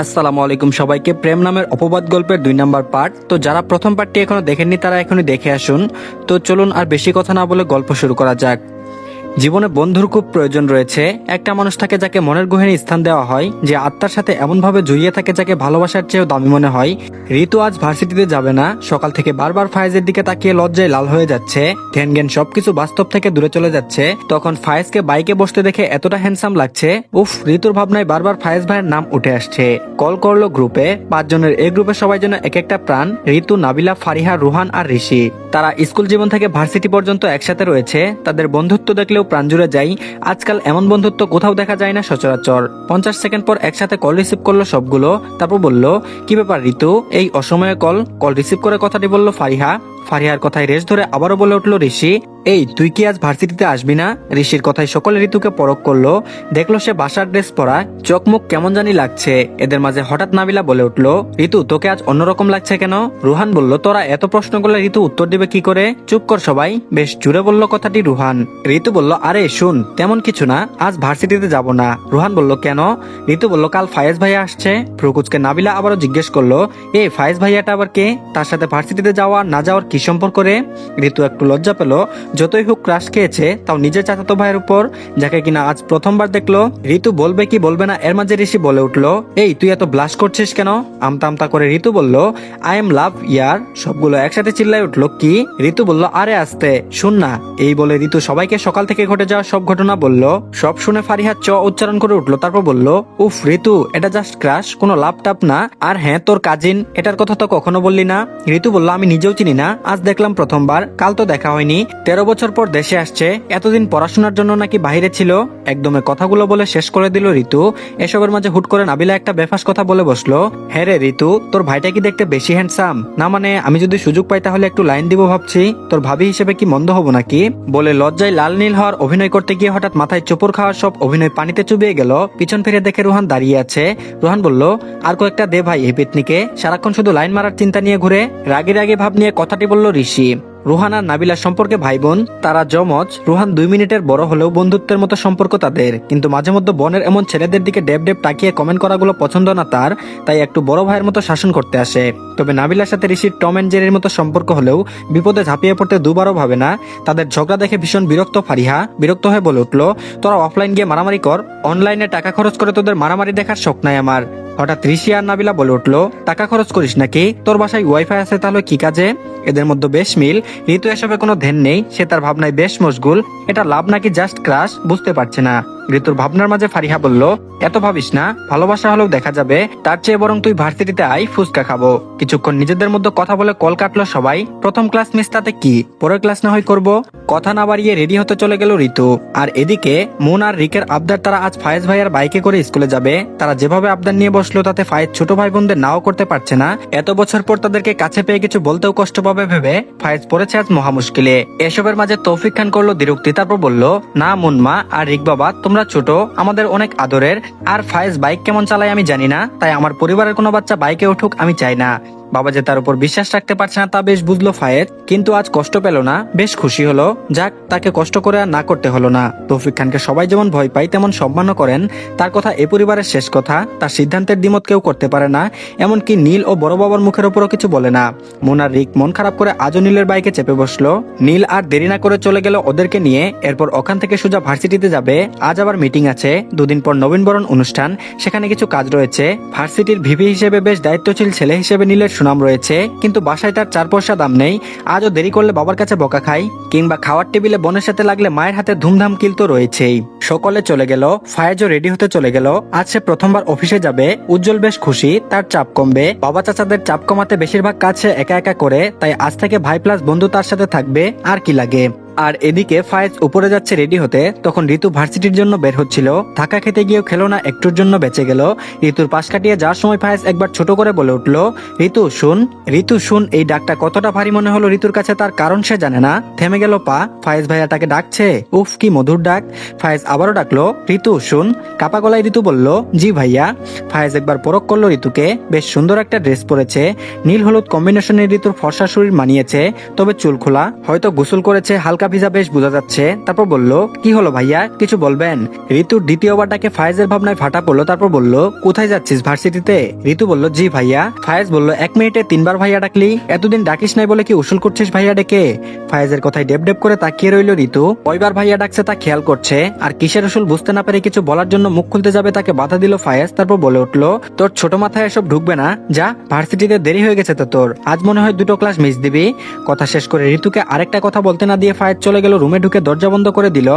আসসালামু আলাইকুম সবাইকে, প্রেম নামের অপবাদ গল্পের দুই নাম্বার পার্ট। তো যারা প্রথম পার্টটি এখনও দেখেননি, তারা এখনই দেখে আসুন। তো চলুন আর বেশি কথা না বলে গল্প শুরু করা যাক। জীবনে বন্ধুর খুব প্রয়োজন রয়েছে। একটা মানুষ থাকে যাকে মনের গহীনে স্থান দেওয়া হয়, যে আত্মার সাথে এমনভাবে জড়িয়ে থাকে যাকে ভালোবাসার চেয়েও দামি মনে হয়। ঋতু আজ ভার্সিটিতে যাবে না, সকাল থেকে বারবার ফায়েজের দিকে তাকিয়ে লজ্জায় লাল হয়ে যাচ্ছে। ধ্যান জ্ঞান সবকিছু বাস্তব থেকে দূরে চলে যাচ্ছে। তখন ফায়েজকে বাইকে বসতে দেখে এতটা হ্যান্ডসাম লাগছে, উফ, ঋতুর ভাবনায় বারবার ফায়েজ ভাইয়ের নাম উঠে আসছে। কল করল গ্রুপে, পাঁচজনের এই গ্রুপে সবাই জন্য এক একটা প্রাণ, ঋতু, নাবিলা, ফারিহা, রুহান আর ঋষি। তারা স্কুল জীবন থেকে ভার্সিটি পর্যন্ত একসাথে রয়েছে, তাদের বন্ধুত্ব দেখলেও প্রাণ জুড়ে যাই, আজকাল এমন বন্ধুত্ব কোথাও দেখা যায় না সচরাচর। পঞ্চাশ সেকেন্ড পর একসাথে কল রিসিভ করল সবগুলো, তারপর বলল, কি ব্যাপার ঋতু? এই অসময়ে কল কল রিসিভ করে কথাটি বলল ফারিহা। ফারিহার কথায় রেশ ধরে আবারও বলে উঠল ঋষি এই, তুই কি আজ ভার্সিটিতে আসবি না? ঋষির কথায় সকলে ঋতুকে পরক করল। দেখল সে বাসার ড্রেস পরা। চোখ মুখ কেমন জানি লাগছে। এদের মাঝে হঠাৎ নাবিলা বলে উঠল, ঋতু, তোকে আজ অন্যরকম লাগছে কেন? রুহান বলল, তোরা এত প্রশ্ন করলে ঋতু উত্তর দিবে কি করে? চুপ কর সবাই। বেশ জুড়ে বলল কথাটি রুহান। ঋতু বলল, আরে, শুন, তেমন কিছু না, আজ ভার্সিটিতে যাব না। রুহান বলল, কেন? ঋতু বলল, কাল ফায়েজ ভাইয়া আসছে। ফ্রুকুচকে নাবিলা আবারও জিজ্ঞেস করল, এ, ফায়েজ ভাইয়াটা আবার কে? তার সাথে ভার্সিটিতে যাওয়া না যাওয়ার কি সম্পর্ক রে? ঋতু একটু লজ্জা পেল যতই হোক ক্রাশ খেয়েছে, তাও নিজের চাচাতো ভাইয়ের উপর, যাকে কিনা আজ প্রথমবার দেখল, ঋতু বলবে কি বলবে না এর মাঝে ঋষি বলে উঠল, এই, তুই এত ব্লাশ করছিস কেন? আমতা আমতা করে ঋতু বলল আই এম লাভ ইয়ার। সবগুলো একসাথে চিল্লাই উঠল কি? ঋতু বলল, আরে আসতে, শুন না। এই বলে ঋতু সবাইকে সকাল থেকে ঘটে যাওয়া সব ঘটনা বলল। সব শুনে ফারিহা চ উচ্চারণ করে উঠল, তারপর বলল, উফ, ঋতু, এটা জাস্ট ক্রাশ কোনো লাভ টাপ না। আর হ্যাঁ তোর কাজিন এটার কথা তো কখনো বললি না। ঋতু বলল, আমি নিজেও চিনি না। আজ দেখলাম প্রথমবার, কাল তো দেখা হয়নি। তেরো বছর পর দেশে আসছে, এতদিন পড়াশোনার জন্য নাকি বাইরে ছিল? একদমে কথাগুলো বলে শেষ করে দিল ঋতু। এসবের মাঝে হুট করে নাবিলা একটা বেফাস কথা বলে বসল। হ্যাঁ রে ঋতু, তোর ভাইটা কি দেখতে বেশি হ্যান্ডসাম না মানে আমি যদি সুযোগ পাই তাহলে একটু লাইন দিব ভাবছি। তোর ভাবি হিসেবে কি মন্দ হব নাকি? বলে লজ্জায় লাল নীল হওয়ার অভিনয় করতে গিয়ে হঠাৎ মাথায় চোপর খাওয়ার সব অভিনয় পানিতে চুবিয়ে গেল। পিছন ফিরে দেখে রোহান দাঁড়িয়ে আছে। রোহান বলল, আর কয়েকটা দে ভাই এই পেতনিকে সারাক্ষণ শুধু লাইন মারার চিন্তা নিয়ে ঘুরে, রাগে রাগে ভাব নিয়ে কথাটি বলল ঋষি। রুহান আর নাবিলার সম্পর্কে ভাই বোন, তারা জমজ রুহান দুই মিনিটের বড় হলেও বন্ধুত্বের মতো সম্পর্ক তাদের। কিন্তু মাঝে মধ্যে বনের এমন ছেলেদের দিকে ডেব ডেব তাকিয়ে কমেন্ট করাগুলো পছন্দ না তার, তাই একটু বড় ভাইয়ের মতো শাসন করতে আসে। তবে নাবিলার সাথে ঋষির টম এন্ড জেরির মতো সম্পর্ক হলেও বিপদে ঝাঁপিয়ে পড়তে দুবারও ভাবে না। তাদের ঝগড়া দেখে ভীষণ বিরক্ত ফারিহা। বিরক্ত হয়ে বলে উঠল, তোরা অফলাইন গিয়ে মারামারি কর। অনলাইনে টাকা খরচ করে তোদের মারামারি দেখার শখ নাই আমার। হঠাৎ ঋষি আর নাবিলা বলে উঠল, টাকা খরচ করিস নাকি? তোর বাসায় ওয়াইফাই আছে তাহলে কি কাজে? এদের মধ্যে বেশ মিল। ঋতু এসবে কোনো ধ্যান নেই, সে তার ভাবনায় বেশ মশগুল। এটা লাভ নাকি জাস্ট ক্রাশ বুঝতে পারছে না। ঋতুর ভাবনার মাঝে ফারিহা বলল, এত ভাবিস না, ভালোবাসা হলেও দেখা যাবে, তার চেয়ে বরং তুই ভার্সিটিতে আই ফুচকা খাব। কিছুক্ষণ নিজেদের মধ্যে কথা বলে কল কাটলো সবাই। প্রথম ক্লাস মিস তাতে কি? পরের ক্লাস না হয় করব? কথা না বাড়িয়ে রেডি হতে চলে গেল ঋতু। আর এদিকে মুন আর রিকের আবদার তারা আজ ফায়েজ ভাইয়ার বাইকে করে স্কুলে যাবে। তারা যেভাবে আবদার নিয়ে বসল, তাতে ফায়েজ ছোট ভাই বোনদের নাও করতে পারছে না। এত বছর পর তাদেরকে কাছে পেয়ে কিছু বলতেও কষ্ট পাবে ভেবে ফায়েজ পড়েছে আজ মহা মুশকিলে এসবের মাঝে তৌফিক খান করল দ্বিরুক্তি, তারপর বলল, না মুনমা আর রিক বাবা তোমরা ছোট, আমাদের অনেক আদরের। আর ফায়েজ বাইক কেমন চালায় আমি জানি না, তাই আমার পরিবারের কোনো বাচ্চা বাইকে উঠুক আমি চাই না। বাবা যে তার উপর বিশ্বাস রাখতে পারছে না তা বেশ বুঝলো ফায়েদ, কিন্তু আজ কষ্ট পেল না। বেশ খুশি হলো। যাক, তাকে কষ্ট করে আর না করতে হলো না। তৌফিক খানকে সবাই যেমন ভয় পায়, তেমন সম্মানও করেন। তার কথা এ পরিবারের শেষ কথা। তার সিদ্ধান্তের দ্বিমত কেউ করতে পারে না। এমনকি নীল ও বড় বাবার মুখের উপরও কিছু বলে না। মোনার রিক মন খারাপ করে আজও নীলের বাইকে চেপে বসল। নীল আর দেরি না করে চলে গেল ওদেরকে নিয়ে। এরপর ওখান থেকে সোজা ভার্সিটিতে যাবে। আজ আবার মিটিং আছে। দুদিন পর নবীনবরণ অনুষ্ঠান। সেখানে কিছু কাজ রয়েছে। ভার্সিটির ভিভি হিসেবে বেশ দায়িত্বশীল ছেলে হিসেবে নীলের সুনাম রয়েছে, কিন্তু বাসায় তার চার পয়সা দাম নেই। আজও দেরি করলে বাবার কাছে বকা খাই, কিংবা খাওয়ার টেবিলে বোনের সাথে লাগলে মায়ের হাতে ধুমধাম কিল তো রয়েছেই। সকলে চলে গেল, ফায়েজও রেডি হতে চলে গেল। আজ সে প্রথমবার অফিসে যাবে, উজ্জ্বল বেশ খুশি, তার চাপ কমবে। বাবা চাচাদের চাপ কমাতে বেশিরভাগ কাজ সে একা একা করে, তাই আজ থেকে ভাই প্লাস বন্ধু তার সাথে থাকবে, আর কি লাগে। আর এদিকে ফায়েজ উপরে যাচ্ছে রেডি হতে, তখন ঋতু ভার্সিটির জন্য বের হচ্ছিল। ধাক্কা খেতে গিয়েও খেলো না, একটুর জন্য বেঁচে গেল। ঋতুর পাশ কাটিয়ে যাওয়ার সময় ফায়েজ একবার ছোট করে বলে উঠল, ঋতু, শুন ঋতু, শুন, এই ডাকটা কতটা ভারী মনে হলো ঋতুর কাছে তার কারণ সে জানে না। থেমে গেল পা, ফায়েজ ভাইয়া তাকে ডাকছে, উফ, কি মধুর ডাক। ফায়েজ আবারও ডাকলো, ঋতু, শুন। কাপা গলায় ঋতু বলল, জি ভাইয়া। ফায়েজ একবার পরক করল ঋতুকে, বেশ সুন্দর একটা ড্রেস পরেছে। নীল হলুদ কম্বিনেশনের ঋতুর ফর্সা শরীর মানিয়েছে, তবে চুল খোলা, হয়তো গোসল করেছে হালকা হালকা ভিজা বেশ বোঝা যাচ্ছে। তারপর বলল, কি হলো ভাইয়া? কিছু বলবেন? ঋতুর দ্বিতীয়বার ডাকে ফায়েজের ভাবনায় ফাটা পড়ল, তারপর বলল, কোথায় যাচ্ছিস ভার্সিটিতে? ঋতু বলল, জি ভাইয়া। ফায়েজ বলল, এক মিনিটে তিনবার ভাইয়া ডাকলি? এতদিন ডাকিস নাই বলে কি উসুল করছিস ভাইয়া ডেকে? ফায়েজের কথায় ডেপ ডেপ করে তাকিয়ে রইল ঋতু। কয়বার ভাইয়া ডাকছে তা খেয়াল করছে, আর কিসের উসুল বুঝতে না পেরে কিছু বলার জন্য মুখ খুলতে যাবে তাকে বাধা দিল ফায়েজ, তারপর বলে উঠল, তোর ছোট মাথায় এসব ঢুকবে না। যা, ভার্সিটিতে দেরি হয়ে গেছে তো তোর। আজ মনে হয় দুটো ক্লাস মিস দিবি। কথা শেষ করে ঋতুকে আরেকটা কথা বলতে না দিয়ে ফায়েজ চলে গেল রুমে ঢুকে দরজা বন্ধ করে দিল।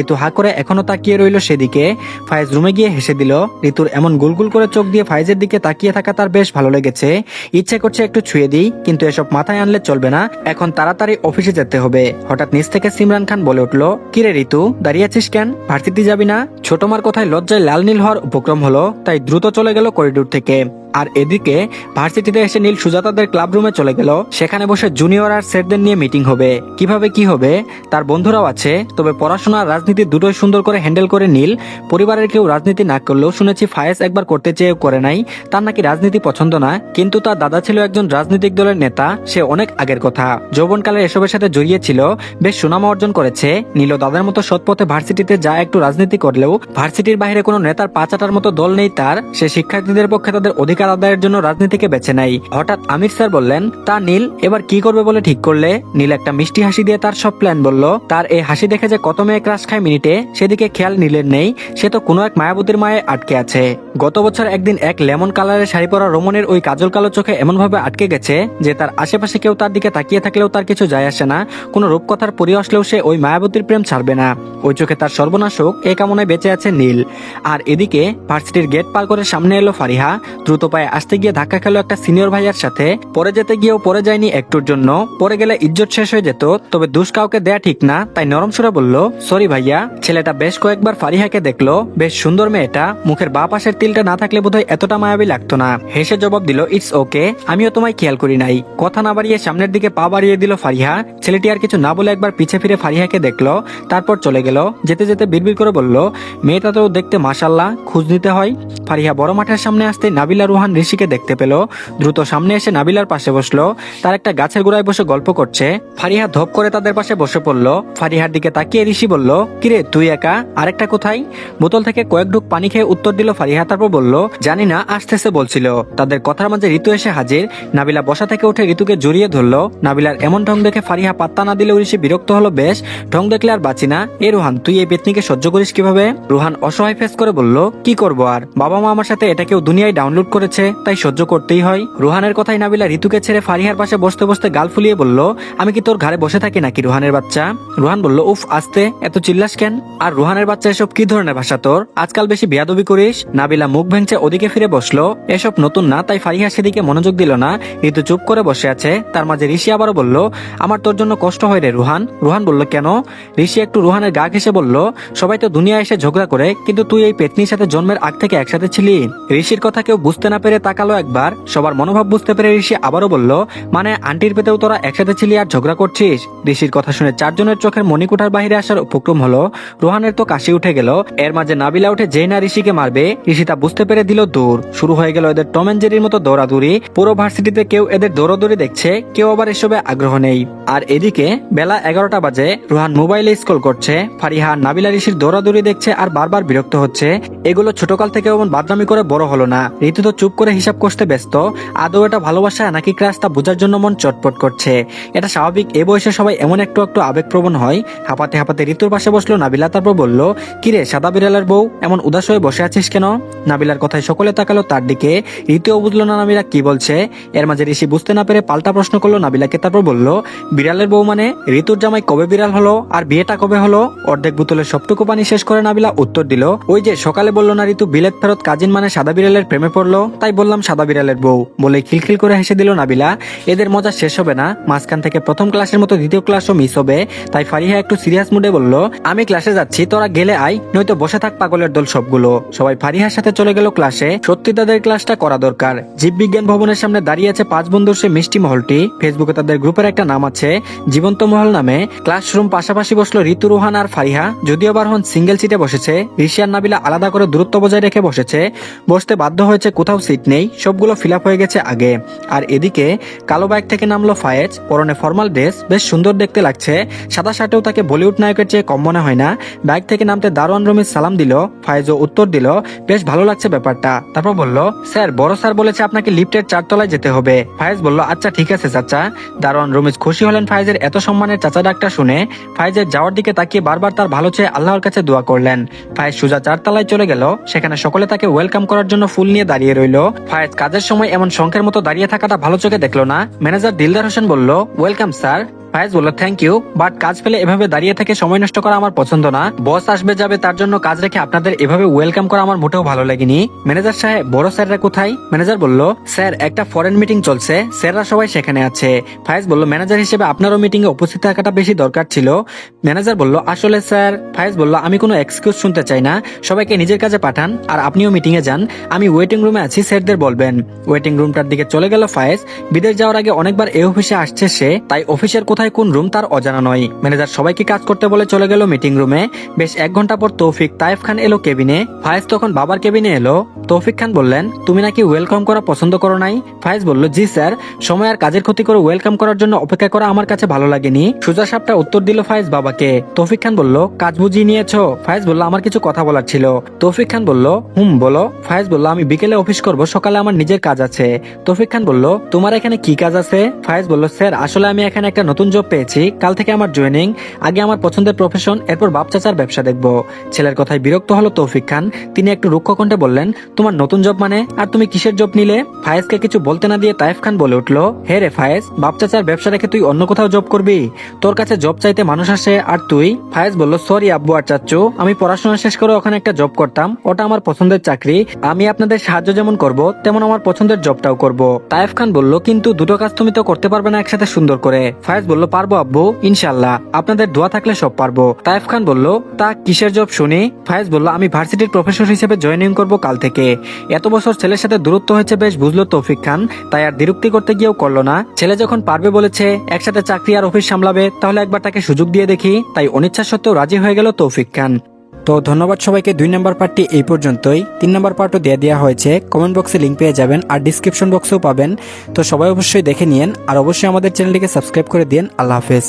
ঋতু হা করে এখনও তাকিয়ে রইল সেদিকে। ফায়েজ রুমে গিয়ে হেসে দিল, ঋতুর এমন গুলগুল করে চোখ দিয়ে ফায়েজের দিকে তাকিয়ে থাকা তার বেশ ভালো লেগেছে। ইচ্ছে করছে একটু ছুঁয়ে দিই, কিন্তু এসব মাথায় আনলে চলবে না। এখন তাড়াতাড়ি অফিসে যেতে হবে। হঠাৎ নিচ থেকে সিমরান খান বলে উঠল কিরে ঋতু, দাঁড়িয়ে আছিস কেন? ভার্সিটি যাবি না? ছোট মার কথায় লজ্জায় লাল নীল হওয়ার উপক্রম হলো, তাই দ্রুত চলে গেল করিডোর থেকে। আর এদিকে ভার্সিটিতে এসে নীল সুজাতাদের ক্লাব রুমে চলে গেল। সেখানে বসে জুনিয়র আর স্যারদের নিয়ে মিটিং হবে। কীভাবে কি হবে? তার বন্ধুরাও আছে, তবে পড়াশোনা রাজনীতি দুটোই সুন্দর করে হ্যান্ডেল করে নীল। পরিবারের কেউ রাজনীতি না করলেও শুনেছি ফায়েজ একবার করতে চেয়েও করে নাই। তার নাকি রাজনীতি পছন্দ না, কিন্তু তার দাদা ছিল একজন রাজনৈতিক দলের নেতা, সে অনেক আগের কথা। যৌবনকালে এসবের সাথে জড়িয়েছিল, বেশ সুনাম অর্জন করেছে। নীল দাদার মতো সৎপথে ভার্সিটিতে যা একটু রাজনীতি করলেও, ভার্সিটির বাইরে কোনো নেতার পাঁচাটার মতো দল নেই তার। সে শিক্ষার্থীদের পক্ষে তাদের অধিকার আদায়ের জন্য রাজনীতিকে বেছে নেয়। হঠাৎ আমির স্যার বললেন, তা নীল, এবার কি করবে বলে ঠিক করলে? নীল একটা মিষ্টি হাসি দিয়ে তার সব প্ল্যান বলল। তার এই হাসি দেখে যে কত মেয়ে ক্রাশ খায় মিনিটে, সেদিকে খেয়াল নীলের নেই। সে তো কোনো এক মায়াবতীর মায়ে আটকে আছে। গত বছর একদিন এক লেমন কালারের শাড়ি পরা রোমনের ওই কাজল কালো চোখে এমন ভাবে আটকে গেছে যে তার আশেপাশে কেউ তার দিকে তাকিয়ে থাকলেও তার কিছু যায় আসে না। কোনো রূপকথার পরি আসলেও সে ওই মায়াবতীর প্রেম ছাড়বে না। ওই চোখে তার সর্বনাশ হোক, এই কামনায় বেঁচে আছে নীল। আর এদিকে ভার্সিটির গেট পার করে সামনে এলো ফারিহা। দ্রুত পায়ে আসতে গিয়ে ধাক্কা খেলো একটা সিনিয়র ভাইয়ার সাথে। পরে যেতে গিয়েও পরে যায়নি একটুর জন্য। পরে গেলে ইজ্জত শেষ হয়ে যেত, তবে দুষ কাউকে দেয়া ঠিক না, তাই নরম সুরে বলল সরি ভাইয়া, ছেলেটা বেশ কয়েকবার ফারিহাকে দেখল, বেশ সুন্দর মেয়েটা, মুখের বা পাশের তিলটা না থাকলে বোধহয় এতটা মায়াবী লাগতো না। হেসে জবাব দিল ইটস ওকে আমিও তোমায় খেয়াল করি নাই। কথা না বাড়িয়ে সামনের দিকে পা বাড়িয়ে দিল ফারিহা। ছেলেটি আর কিছু না বলে একবার পিছে ফিরে ফারিহাকে দেখল, তারপর চলে গেল। যেতে যেতে বিড়বিড় করে বলল, মেয়েটা তো দেখতে মাসাল্লাহ খোঁজ নিতে হয়। ফারিহা বড় মাঠের সামনে আসতে নাবিলা রুহান ঋষিকে দেখতে পেল। দ্রুত সামনে এসে নাবিলার পাশে বসল। তার একটা গাছের গোড়ায় বসে গল্প করছে। ফারিহা ধপ করে তাদের পাশে বসে পড়ল। ফারিহার দিকে তাকিয়ে ঋষি বলল, কিরে, তুই একা? আরেকটা কোথায়? বোতল থেকে কয়েক ঢুক পানি খেয়ে উত্তর দিল ফারিহা, তারপর বলল, জানি না, আসতেছে, বলছিল। তাদের কথার মাঝে ঋতু এসে হাজির। নাবিলা বসা থেকে উঠে ঋতুকে জড়িয়ে ধরলো। নাবিলার এমন ঢং দেখে ফারিহা পাত্তা না দিলেও ঋষি বিরক্ত হলো, বেশ, ঢং দেখলে আর বাঁচি না। এ রুহান, তুই এই পেতনিকে সহ্য করিস কীভাবে? রুহান অসহায় ফেস করে বলল, কি করব আর? বাবা মা আমার সাথে এটা কেউ দুনিয়ায় ডাউনলোড করেছে, তাই সহ্য করতেই হয়। রুহানের কথাই নাবিলা ঋতুকে ছেড়ে ফারিহার পাশে বসতে বসতে গাল ফুলিয়ে বলল, আমি কি তোর ঘরে বসে থাকি নাকি রুহানের বাচ্চা? রুহান বলল, উফ, আস্তে, এত চিল্লাস কেন? আর রুহানের বাচ্চা এসব কি ধরনের ভাষা তোর? আজকাল বেশি বিয়াদবি করিস? নাবিলা মুখ ভেঙচে ওদিকে ফিরে বসল, এসব নতুন না, তাই ফারিহা সেদিকে মনোযোগ দিল না। ঋতু চুপ করে বসে আছে, তার মাঝে ঋষি আবারও বলল, আমার তোর জন্য কষ্ট হয় রে রুহান। রুহান বলল, কেন? ঋষি একটু রুহানের গা ঘেসে বলল, সবাই তো দুনিয়া এসে ঝগড়া করে, কিন্তু তুই এই পেতনির সাথে জন্মের আগ থেকে একসাথে ছিলি? ঋষির কথা কেউ বুঝতে না পেরে তাকালো একবার, সবার মনোভাব বুঝতে পেরে ঋষি আবারও বলল মানে আন্টির পেতেও তোরা একসাথে ছিলি আর ঝগড়া করছিস? ঋষির কথা শুনে চারজনের চোখের মণিকুঠার বাহিরে আসার উপক্রম হলো, রোহানের তো কাশি উঠে গেল, এর মাঝে নাবিলা উঠে যেই না ঋষিকে মারবে, ঋষি তা বুঝতে পেরে দিল দূর। শুরু হয়ে গেল এদের টম জেরির মতো দৌড়াদৌড়ি, পুরো ভার্সিটিতে কেউ এদের দৌড়াদৌড়ি দেখছে, কেউ আবার এসবে আগ্রহ নেই। আর এদিকে বেলা এগারোটা বাজে, রোহান মোবাইলে স্কল করছে, ফারিহা, নাবিলা ঋষির দৌড়াদৌড়ি দেখছে আর বারবার বিরক্ত হচ্ছে, এগুলো ছোটকাল থেকে এমন বাদনামি করে বড় হলো না। ঋতু তো চুপ করে হিসাব করতে ব্যস্ত। আদৌ এটা ভালোবাসা নাকি ক্রাশ তা বোঝার জন্য মন চটপট করছে। এটা স্বাভাবিক, এ বয়সে সবাই এমন একটু একটু আবেগপ্রবণ হয়। হাঁপাতে হাঁপাতে ঋতুর পাশে বসল নাবিলা, তারপর বলল, কিরে, সাদা বিড়ালের বউ, এমন উদাস হয়ে বসে আছিস কেন? নাবিলার কথায় সকলে তাকালো তার দিকে। ঋতুও বুঝলো না নাবিলা কি বলছে। এর মাঝে ঋষি বুঝতে না পেরে পাল্টা প্রশ্ন করল নাবিলাকে, তারপর বলল, বিড়ালের বউ মানে? ঋতুর জামাই কবে বিড়াল হলো? আর বিয়েটা কবে হলো? অর্ধেক বোতলের সবটুকু পানি শেষ করে নাবিলা উত্তর দিল, ওই যে সকালে বলল না ঋতু, বিলেত ফেরত কাজিন মানে সাদা বিড়ালের প্রেমে পড়ল? তাই বললাম সাদা বিড়ালের বউ। বলে খিলখিল করে হেসে দিল নাবিলা। এদের মজা শেষ হবে না। মাঝখান থেকে প্রথম ক্লাসের মতো দ্বিতীয় ক্লাসও মিস হবে। তাই ফারিহা একটু সিরিয়াস মুডে বলল, আমি ক্লাসে যাচ্ছি, তোরা গেলে আই নয়তো বসে থাক পাগলের দল সবগুলো। সবাই ফারিহার সাথে চলে গেল ক্লাসে সত্যি তাদের ক্লাসটা করা দরকার। জীববিজ্ঞান ভবনের সামনে দাঁড়িয়ে আছে পাঁচ বন্ধুর সে মিষ্টি মহলটি। ফেসবুকে তাদের গ্রুপের একটা নাম আছে, জীবন্ত মহল নামে। ক্লাসরুম পাশাপাশি বসল ঋতু রোহান আর ফারিহা। যদিও বারহন সিঙ্গেল সিটে বসেছে, ঋষি আর নাবিলা আলাদা করে দূরত্ব বজায় রেখে বসেছে। বসতে বাধ্য হয়েছে কোথাও সিট নেই, সবগুলো ফিল হয়ে গেছে আগে। আর এদিকে কালো বাইক থেকে নামলো ফায়েজ, পরনে ফর্মাল ড্রেস বেশ সুন্দর দেখতে লাগছে। সাদা শার্টেও তাকে বলিউড নায়কের চেয়ে কম মনে হয় না। বাইক থেকে নামতে দারোয়ান রমিজ সালাম দিল, ফায়েজও উত্তর দিল, বেশ ভালো লাগছে ব্যাপারটা। তারপর বলল, স্যার, বড় স্যার বলেছে আপনাকে লিফটের চারতলায় যেতে হবে। ফায়েজ বলল আচ্ছা ঠিক আছে, চাচা। দারোয়ান রমিজ খুশি হলেন ফায়েজের এত সম্মানের চাচা ডাকটা শুনে। ফায়েজের যাওয়ার দিকে তাকিয়ে বারবার তার ভালো চেয়ে আল্লাহর কাছে দোয়া করলেন। ফায়েজ সুজা চারতলায় চলে গেল, সেখানে সকলে তাকে ওয়েলকাম করার জন্য ফুল নিয়ে দাঁড়িয়ে রইল। ফায়েজ, কাজের সময় এমন শঙ্কের মতো দাঁড়িয়ে থাকাটা ভালো চোখে দেখল না? ম্যানেজার দিলদার হোসেন বলল, ওয়েলকাম, স্যার। ফায়েজ বলল থ্যাংক ইউ বাট কাজ পেলে এভাবে দাঁড়িয়ে থেকে সময় নষ্ট করা আমার পছন্দ না। বস আসবে যাবে, তার জন্য কাজ রেখে আপনাদের এভাবে ওয়েলকাম করা আমার মোটেও ভালো লাগেনি। ম্যানেজার সাহেব, বড় স্যাররা কোথায়? ম্যানেজার বলল, স্যার, একটা ফরেন মিটিং চলছে। স্যাররা সবাই সেখানে আছে। ফায়েজ বলল ম্যানেজার হিসেবে আপনারও মিটিং এ উপস্থিত থাকাটা বেশি দরকার ছিল। ম্যানেজার বলল, আসলে স্যার। ফায়েজ বলল, আমি কোনো এক্সকিউজ শুনতে চাই না। সবাইকে নিজের কাজে পাঠান আর আপনিও মিটিং এ যান। আমি ওয়েটিং রুমে আছি, স্যারদের বলবেন। ওয়েটিং রুমটার দিকে চলে গেল ফায়েজ। বিদেশ যাওয়ার আগে অনেকবার এই অফিসে আসছে সে, তাই অফিসের কোথায় কোন রুম তার অজানা নয়। ম্যানেজার সবাইকে কাজ করতে বলে চলে গেল মিটিং রুমে বেশ এক ঘণ্টা পর তৌফিক তাইফ খান এলো কেবিনে ফায়েজ তখন বাবার কেবিনে এলো। তৌফিক খান বললেন, তুমি নাকি ওয়েলকাম করা পছন্দ করো নাই? ফায়েজ বলল, জি স্যার, সময় আর কাজের ক্ষতি করে ওয়েলকাম করার জন্য অপেক্ষা করা আমার কাছে ভালো লাগেনি। সুজা সাপটা উত্তর দিল ফায়েজ বাবাকে। তৌফিক খান বলল, কাজ বুঝিয়ে নিয়েছো? ফায়েজ বলল, আমার কিছু কথা বলার ছিল। তৌফিক খান বলল, হুম, বলো। ফায়েজ বলল, আমি বিকেলে অফিস করব, সকালে আমার নিজের কাজ আছে। তৌফিক খান বলল, তোমার এখানে কি কাজ আছে? ফায়েজ বলল, স্যার, আসলে আমি এখানে একটা নতুন জব পেয়েছি, কাল থেকে আমার জয়েনিং আগে আমার পছন্দের প্রফেশন এরপর বাপ চাচার ব্যবসা দেখব। ছেলের কথায় বিরক্ত হলো তৌফিক খান। তিনি একটু রুক্ষ কণ্ঠে বললেন, তোমার নতুন জব মানে? আর তুমি কিসের জব নিলে? ফায়েজকে কিছু বলতে না দিয়ে তাইফ খান বলে উঠল, হে রে ফায়েজ, বাপ চাচার ব্যবসা রেখে তুই অন্য কোথাও জব করবি? তোর কাছে জব চাইতে মানুষ আসে, আর তুই? ফায়েজ বলল সরি আব্বু আর চাচ্চু, আমি পড়াশোনা শেষ করে ওখানে একটা জব করতাম। ওটা আমার পছন্দের চাকরি। আমি আপনাদের সাহায্য যেমন করব, তেমন আমার পছন্দের জবটাও করব। তাইফ খান বলল, কিন্তু দুটো কাজ তুমি তো করতে পারবে না একসাথে সুন্দর করে। ফায়েজ বলল পারব আব্বু ইনশাল্লাহ আপনাদের দোয়া থাকলে সব পারব। তাইফ খান বলল, তা কিসের জব শুনি? ফায়েজ বলল, আমি ভার্সিটির প্রফেসর হিসেবে জয়েনিং করব কাল থেকে। এত বছর ছেলের সাথে দূরত্ব হয়েছে বেশ, বুঝলো তৌফিক খান। তাই আর দ্বিরুক্তি করতে গিয়েও করল না। ছেলে যখন পারবে বলেছে, একসাথে চাকরি আর অফিস সামলাবে, তাহলে একবার তাকে সুযোগ দিয়ে দেখি। তাই অনিচ্ছা সত্ত্বেও রাজি হয়ে গেল তৌফিক খান। তো ধন্যবাদ সবাইকে। দুই নম্বর পার্টটি এই পর্যন্তই। তিন নম্বর পার্টও দেওয়া দেওয়া হয়েছে। কমেন্ট বক্সে লিঙ্ক পেয়ে যাবেন আর ডিসক্রিপশন বক্সেও পাবেন। তো সবাই অবশ্যই দেখে নিন আর অবশ্যই আমাদের চ্যানেলটিকে সাবস্ক্রাইব করে দিন আল্লাহ হাফেজ।